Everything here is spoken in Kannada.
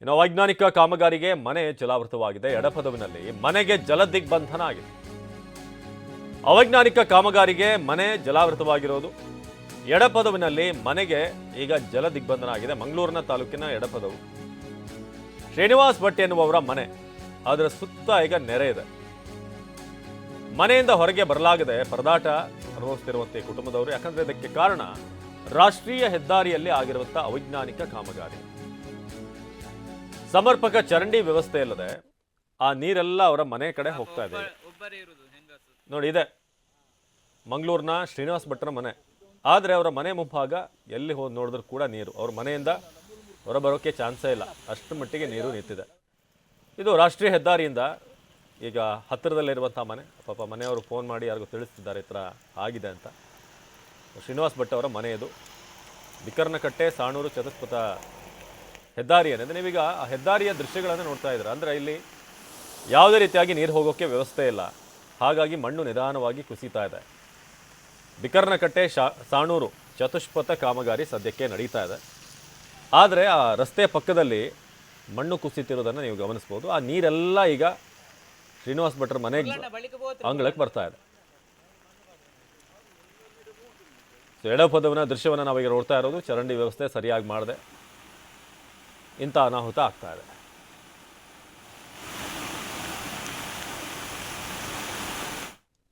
ಇನ್ನು ವೈಜ್ಞಾನಿಕ ಕಾಮಗಾರಿಗೆ ಮನೆ ಜಲಾವೃತವಾಗಿದೆ. ಎಡಪದವಿನಲ್ಲಿ ಮನೆಗೆ ಜಲ ದಿಗ್ಬಂಧನ ಆಗಿದೆ. ಅವೈಜ್ಞಾನಿಕ ಕಾಮಗಾರಿಗೆ ಮನೆ ಜಲಾವೃತವಾಗಿರೋದು. ಎಡಪದವಿನಲ್ಲಿ ಮನೆಗೆ ಈಗ ಜಲ ದಿಗ್ಬಂಧನ ಆಗಿದೆ. ಮಂಗಳೂರಿನ ತಾಲೂಕಿನ ಎಡಪದವು. ಶ್ರೀನಿವಾಸ್ ಭಟ್ ಎನ್ನುವವರ ಮನೆ. ಅದರ ಸುತ್ತ ಈಗ ನೆರೆ ಇದೆ. ಮನೆಯಿಂದ ಹೊರಗೆ ಬರಲಾಗದೆ ಪರದಾಟ ಅನುಭವಿಸ್ತಿರುವಂತೆ ಕುಟುಂಬದವರು. ಯಾಕಂದ್ರೆ ಇದಕ್ಕೆ ಕಾರಣ ರಾಷ್ಟ್ರೀಯ ಹೆದ್ದಾರಿಯಲ್ಲಿ ಆಗಿರುವಂತಹ ಅವೈಜ್ಞಾನಿಕ ಕಾಮಗಾರಿ. ಸಮರ್ಪಕ ಚರಂಡಿ ವ್ಯವಸ್ಥೆ ಇಲ್ಲದೆ ಆ ನೀರೆಲ್ಲ ಅವರ ಮನೆ ಕಡೆ ಹೋಗ್ತಾ ಇದೆ. ನೋಡಿ, ಇದೆ. ಮಂಗಳೂರಿನ ಶ್ರೀನಿವಾಸ್ ಭಟ್ರ ಮನೆ. ಆದರೆ ಅವರ ಮನೆ ಮುಂಭಾಗ ಎಲ್ಲಿ ಹೋಗಿ ನೋಡಿದ್ರು ಕೂಡ ನೀರು. ಅವ್ರ ಮನೆಯಿಂದ ಹೊರಬರೋಕ್ಕೆ ಚಾನ್ಸೇ ಇಲ್ಲ. ಅಷ್ಟು ಮಟ್ಟಿಗೆ ನೀರು ನಿಂತಿದೆ. ಇದು ರಾಷ್ಟ್ರೀಯ ಹೆದ್ದಾರಿಯಿಂದ ಈಗ ಹತ್ತಿರದಲ್ಲಿರುವಂಥ ಮನೆ. ಪಾಪ ಮನೆಯವರು ಫೋನ್ ಮಾಡಿ ಯಾರಿಗೂ ತಿಳಿಸ್ತಿದ್ದಾರೆ, ಈ ಥರ ಆಗಿದೆ ಅಂತ. ಶ್ರೀನಿವಾಸ್ ಭಟ್ ಅವರ ಮನೆ ಇದು. ಬಿಕರ್ನಕಟ್ಟೆ, ಸಾಣೂರು ಚತುಷ್ಪಥ ಹೆದ್ದಾರಿ ಅಂದರೆ ನೀವೀಗ ಆ ಹೆದ್ದಾರಿಯ ದೃಶ್ಯಗಳನ್ನು ನೋಡ್ತಾ ಇದ್ದೀರಾ? ಅಂದರೆ ಇಲ್ಲಿ ಯಾವುದೇ ರೀತಿಯಾಗಿ ನೀರು ಹೋಗೋಕ್ಕೆ ವ್ಯವಸ್ಥೆ ಇಲ್ಲ. ಹಾಗಾಗಿ ಮಣ್ಣು ನಿಧಾನವಾಗಿ ಕುಸಿತಾ ಇದೆ. ಬಿಕರ್ನಕಟ್ಟೆ ಶಾ ಸಾಣೂರು ಚತುಷ್ಪಥ ಕಾಮಗಾರಿ ಸದ್ಯಕ್ಕೆ ನಡೀತಾ ಇದೆ. ಆದರೆ ಆ ರಸ್ತೆ ಪಕ್ಕದಲ್ಲಿ ಮಣ್ಣು ಕುಸಿತಿರೋದನ್ನು ನೀವು ಗಮನಿಸ್ಬೋದು. ಆ ನೀರೆಲ್ಲ ಈಗ ಶ್ರೀನಿವಾಸ್ ಭಟ್ರ ಮನೆಗೆ ಅಂಗಳಕ್ಕೆ ಬರ್ತಾ ಇದೆ. ಎಡಪದವಿನ ದೃಶ್ಯವನ್ನು ನಾವೀಗ ನೋಡ್ತಾ ಇರೋದು. ಚರಂಡಿ ವ್ಯವಸ್ಥೆ ಸರಿಯಾಗಿ ಮಾಡದೆ. ಇಂಥ ಅನಾಹುತ ಆಗ್ತಾ ಇದೆ.